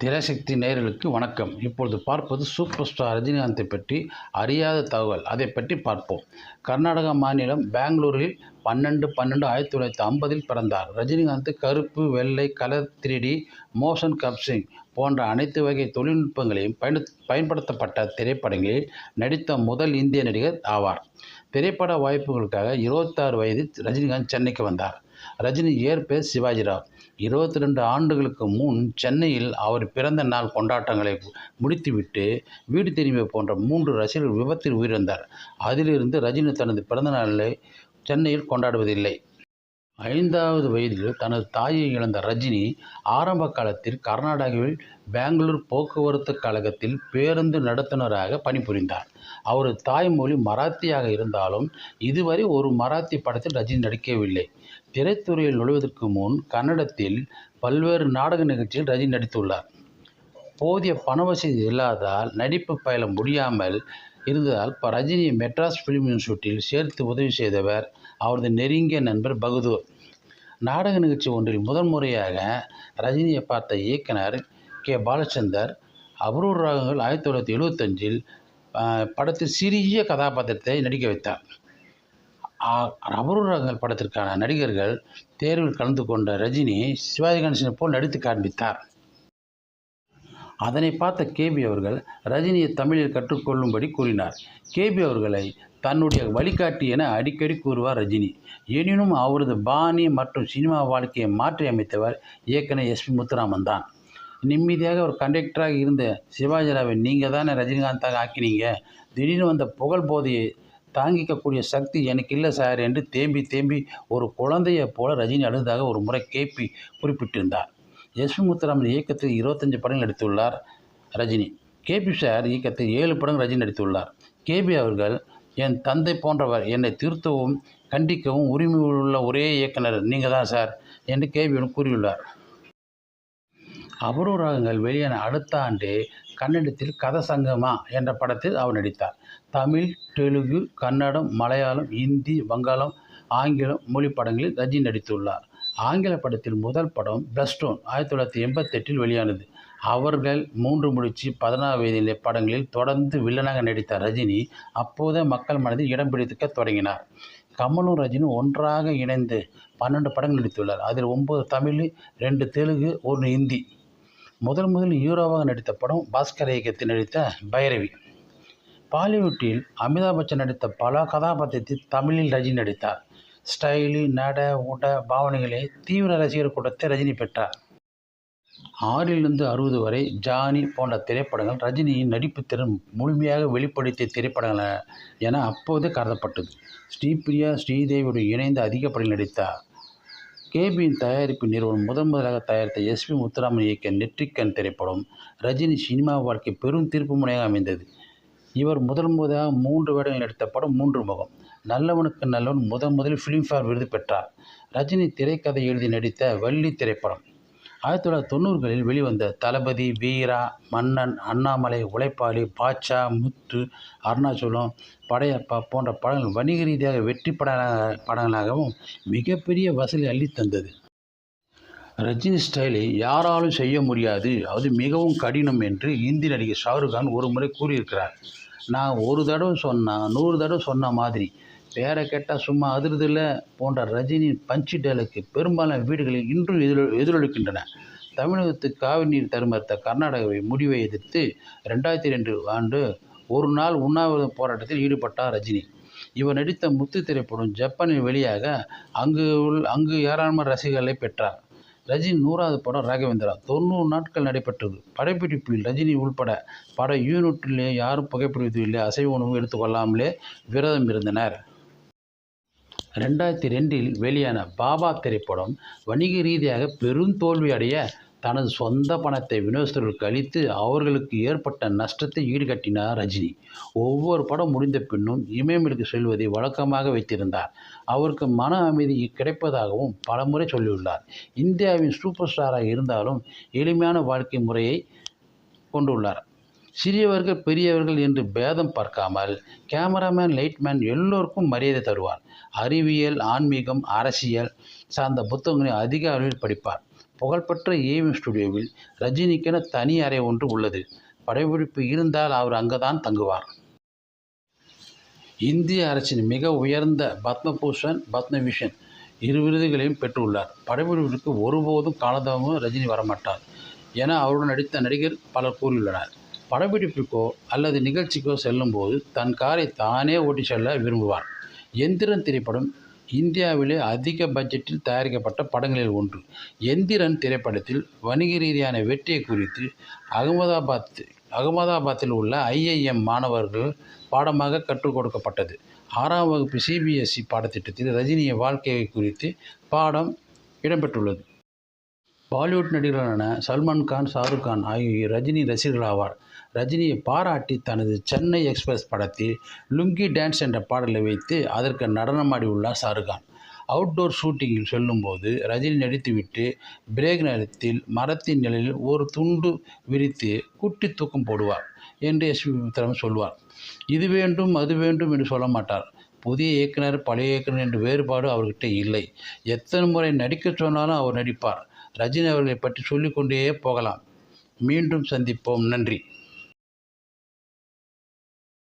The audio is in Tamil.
திரைசக்தி நேயர்களுக்கு வணக்கம். இப்பொழுது பார்ப்பது சூப்பர் ஸ்டார் ரஜினிகாந்தை பற்றி அறியாத தகவல். அதை பற்றி பார்ப்போம். கர்நாடக மாநிலம் பெங்களூரில் பன்னெண்டு பன்னெண்டு ஆயிரத்தி தொள்ளாயிரத்தி ஐம்பதில் பிறந்தார். ரஜினிகாந்த் கருப்பு வெள்ளை கலர் த்ரீடி மோஷன் கப்சிங் போன்ற அனைத்து வகை தொழில்நுட்பங்களையும் பயன் பயன்படுத்தப்பட்ட திரைப்படங்களில் நடித்த முதல் இந்திய நடிகர் ஆவார். திரைப்பட வாய்ப்புகளுக்காக இருபத்தாறு வயதில் ரஜினிகாந்த் சென்னைக்கு வந்தார். ரஜினி ஏற்பே சிவாஜிராவ். இருபத்தி ரெண்டு ஆண்டுகளுக்கு முன் சென்னையில் அவர் பிறந்த நாள் கொண்டாட்டங்களை முடித்துவிட்டு வீடு திரும்பிய போன்ற மூன்று ரசிகர்கள் விபத்தில் உயிரிழந்தார். அதிலிருந்து ரஜினி தனது பிறந்த நாளை சென்னையில் கொண்டாடுவதில்லை. ஐந்தாவது வயதில் தனது தாயை இழந்த ரஜினி ஆரம்ப காலத்தில் கர்நாடகாவில் பெங்களூர் போக்குவரத்து கழகத்தில் பேருந்து நடத்துனராக பணிபுரிந்தார். அவரது தாய்மொழி மராத்தியாக இருந்தாலும் இதுவரை ஒரு மராத்தி படத்தில் ரஜினி நடிக்கவில்லை. திரைத்துறையில் நுழைவதற்கு முன் கன்னடத்தில் பல்வேறு நாடக நிகழ்ச்சியில் ரஜினி நடித்துள்ளார். போதிய பண வசதி இல்லாததால் நடிப்பு பயில முடியாமல் இருந்ததால் இப்போ ரஜினியை மெட்ராஸ் ஃபிலிம் இன்ஸ்டியூட்டில் சேர்த்து உதவி செய்தவர் அவரது நெருங்கிய நண்பர் பகதூர். நாடக நிகழ்ச்சி ஒன்றில் முதன் முறையாக ரஜினியை பார்த்த இயக்குனர் கே. பாலச்சந்தர் அபரூர் ராகங்கள் ஆயிரத்தி தொள்ளாயிரத்தி எழுபத்தஞ்சில் படத்தில் சிறிய கதாபாத்திரத்தை நடிக்க வைத்தார். அபரூர் ராகங்கள் படத்திற்கான நடிகர்கள் தேர்வில் கலந்து கொண்ட ரஜினி சிவாஜி கணேசனை போல் நடித்து காண்பித்தார். அதனை பார்த்த கேபி அவர்கள் ரஜினியை தமிழில் கற்றுக்கொள்ளும்படி கூறினார். கேபி அவர்களை தன்னுடைய வழிகாட்டி என அடிக்கடி கூறுவார் ரஜினி. எனினும் அவரது பாணி மற்றும் சினிமா வாழ்க்கையை மாற்றி அமைத்தவர் இயக்குனர் எஸ்பி முத்துராமன் தான். நிம்மதியாக ஒரு கண்டக்டராக இருந்த சிவாஜிராவை நீங்கள் தானே ரஜினிகாந்தாக ஆக்கினீங்க? திடீர்னு வந்த புகழ் போதையை தாங்கிக்கக்கூடிய சக்தி எனக்கு இல்லை சார் என்று தேம்பி தேம்பி ஒரு குழந்தையைப் போல ரஜினி அழுதாக ஒரு முறை கேபி குறிப்பிட்டிருந்தார். எஸ்பி முத்துராமன் இயக்கத்தில் இருபத்தஞ்சு படங்கள் நடித்துள்ளார் ரஜினி. கேபி சார் இயக்கத்தில் ஏழு படங்கள் ரஜினி நடித்துள்ளார். கேபி அவர்கள் என் தந்தை போன்றவர் என்னை திருத்தவும் கண்டிக்கவும் உரிமை உள்ள ஒரே இயக்குனர் நீங்கள் தான் சார் என்று கேவியன் கூறியுள்ளார். அபூர்வ ராகங்கள் வெளியான அடுத்த ஆண்டே கன்னடத்தில் கத சங்கமா என்ற படத்தில் அவர் நடித்தார். தமிழ் தெலுங்கு கன்னடம் மலையாளம் இந்தி வங்காளம் ஆங்கிலம் மொழி படங்களில் ரஜினி நடித்துள்ளார். ஆங்கில படத்தில் முதல் படம் பெஸ்டோன் ஆயிரத்தி தொள்ளாயிரத்தி எண்பத்தெட்டில் வெளியானது. அவர்கள் மூன்று முடிச்சு பதினாறு வயதிலே படங்களில் தொடர்ந்து வில்லனாக நடித்த ரஜினி அப்போதே மக்கள் மனதில் இடம் பிடித்துக்க தொடங்கினார். கமலும் ரஜினும் ஒன்றாக இணைந்து பன்னெண்டு படங்கள் நடித்துள்ளார். அதில் ஒன்பது தமிழ் ரெண்டு தெலுங்கு ஒன்று ஹிந்தி முதல் முதல் ஹீரோவாக நடித்த படம் பாஸ்கர் இயக்கத்தில் நடித்த பைரவி. பாலிவுட்டில் அமிதாப் பச்சன் நடித்த பல கதாபாத்திரத்தில் தமிழில் ரஜினி நடித்தார். ஸ்டைலு நட உட பாவனைகளே தீவிர ரசிகர் கூட்டத்தை ரஜினி பெற்றார். ஆறிலிருந்து அறுபது வரை ஜானி போன்ற திரைப்படங்கள் ரஜினியின் நடிப்பு திறன் முழுமையாக வெளிப்படுத்திய திரைப்படங்கள் என அப்போது கருதப்பட்டது. ஸ்ரீபிரியா ஸ்ரீதேவியுடன் இணைந்து அதிக படங்கள் நடித்தார். கேபியின் தயாரிப்பு நிறுவனம் முதன் முதலாக தயாரித்த எஸ் பி முத்துராமன் இயக்கிய நெற்றிக்கண் திரைப்படம் ரஜினி சினிமா வாழ்க்கை பெரும் திருப்பு முனையாக அமைந்தது. இவர் முதல் முதலாக மூன்று வேடங்கள் நடித்த படம் மூன்று முகம். நல்லவனுக்கு நல்லவன் முதன் முதலில் ஃபிலிம்ஃபேர் விருது பெற்றார். ரஜினி திரைக்கதை எழுதி நடித்த வள்ளி திரைப்படம். ஆயிரத்தி தொள்ளாயிரத்தி தொண்ணூறுகளில் வெளிவந்த தளபதி வீரா மன்னன் அண்ணாமலை உழைப்பாளி பாட்சா முத்து அருணாச்சலம் படையப்பா போன்ற படங்கள் வணிக ரீதியாக வெற்றி படங்களாக படங்களாகவும் மிகப்பெரிய வசூலை அள்ளித்தந்தது. ரஜினி ஸ்டைலை யாராலும் செய்ய முடியாது. அது மிகவும் கடினம் என்று இந்தி நடிகர் ஷாருக்கான் ஒரு முறை கூறியிருக்கிறார். நான் ஒரு தடவை சொன்னால் நூறு தடவை சொன்ன மாதிரி பேரை கேட்டால் சும்மா அதிர்தில்ல போன்ற ரஜினியின் பஞ்சு டேலுக்கு பெரும்பாலான வீடுகளில் இன்றும் எதிரொ எதிரொலிக்கின்றன. தமிழகத்துக்கு காவிரி நீர் தருமறுத்த கர்நாடகாவை முடிவை எதிர்த்து ரெண்டாயிரத்தி ரெண்டு ஆண்டு ஒரு நாள் உண்ணாவிரத போராட்டத்தில் ஈடுபட்டார் ரஜினி. இவர் நடித்த முத்து திரைப்படம் ஜப்பானில் வெளியாக அங்கு உள் அங்கு ஏராளமான ரசிகர்களை பெற்றார். ரஜினி நூறாவது படம் ராகவேந்திரா. தொண்ணூறு நாட்கள் நடைபெற்றது. படப்பிடிப்பில் ரஜினி உள்பட பட யூனிட்டிலே யாரும் புகைப்பிடிப்பதில்லை அசைவ உணவு எடுத்துக்கொள்ளாமலே விரதம் இருந்தனர். ரெண்டாயிரத்தி ரெண்டில் வெளியான பாபா திரைப்படம் வணிக ரீதியாக பெரும் தோல்வி அடைய தனது சொந்த பணத்தை விநியோகஸ்தர்களுக்கு அளித்து அவர்களுக்கு ஏற்பட்ட நஷ்டத்தை ஈடுகட்டினார் ரஜினி. ஒவ்வொரு படம் முடிந்த பின்னும் இமயமலுக்கு செல்வதை வழக்கமாக வைத்திருந்தார். அவருக்கு மன அமைதி கிடைப்பதாகவும் பலமுறை சொல்லியுள்ளார். இந்தியாவின் சூப்பர் ஸ்டாராக இருந்தாலும் எளிமையான வாழ்க்கை முறையை கொண்டுள்ளார். சிறியவர்கள் பெரியவர்கள் என்று பேதம் பார்க்காமல் கேமராமேன் லைட்மேன் எல்லோருக்கும் மரியாதை தருவார். அறிவியல் ஆன்மீகம் அரசியல் சார்ந்த புத்தகங்களை அதிக அளவில் படிப்பார். புகழ்பெற்ற ஏவிஎம் ஸ்டுடியோவில் ரஜினிக்கென தனி அறை ஒன்று உள்ளது. படப்பிடிப்பு இருந்தால் அவர் அங்குதான் தங்குவார். இந்திய அரசின் மிக உயர்ந்த பத்மபூஷன் பத்மவிஷன் இரு விருதுகளையும் பெற்றுள்ளார். படப்பிடிப்பிற்கு ஒருபோதும் காலதாமதம் ரஜினி வரமாட்டார் என அவருடன் நடித்த நடிகர் பலர் கூறியுள்ளனர். படப்பிடிப்புக்கோ அல்லது நிகழ்ச்சிக்கோ செல்லும்போது தன் காரை தானே ஓட்டி செல்ல விரும்புவார். எந்திரன் திரைப்படம் இந்தியாவிலே அதிக பட்ஜெட்டில் தயாரிக்கப்பட்ட படங்களில் ஒன்று. எந்திரன் திரைப்படத்தில் வணிக ரீதியான வெற்றியை குறித்து அகமதாபாத் அகமதாபாத்தில் உள்ள ஐஐஎம் மாணவர்கள் பாடமாக கற்றுக் கொடுக்கப்பட்டது. ஆறாம் வகுப்பு சிபிஎஸ்இ பாடத்திட்டத்தில் ரஜினியின் வாழ்க்கையை குறித்து பாடம் இடம்பெற்றுள்ளது. பாலிவுட் நடிகர்களான சல்மான் கான் ஷாருக் கான் ஆகிய ரஜினி ரசிகர்கள் ஆவார். ரஜினியை பாராட்டி தனது சென்னை எக்ஸ்பிரஸ் படத்தில் லுங்கி டான்ஸ் என்ற பாடலை வைத்து அதற்கு நடனமாடியுள்ளார் ஷாருக் கான். அவுட்டோர் ஷூட்டிங்கில் செல்லும்போது ரஜினி நடித்துவிட்டு பிரேக் நேரத்தில் மரத்தின் நிலையில் ஒரு துண்டு விரித்து குட்டி தூக்கம் போடுவார் என்று எஸ்பி மித்திரம் சொல்வார். இது வேண்டும் அது வேண்டும் என்று சொல்ல மாட்டார். புதிய இயக்குனர் பழைய இயக்குனர் என்ற வேறுபாடு அவர்கிட்ட இல்லை. எத்தனை முறை நடிக்க சொன்னாலும் அவர் நடிப்பார். ரஜினி அவர்களை பற்றி சொல்லிக்கொண்டே போகலாம். மீண்டும் சந்திப்போம். நன்றி.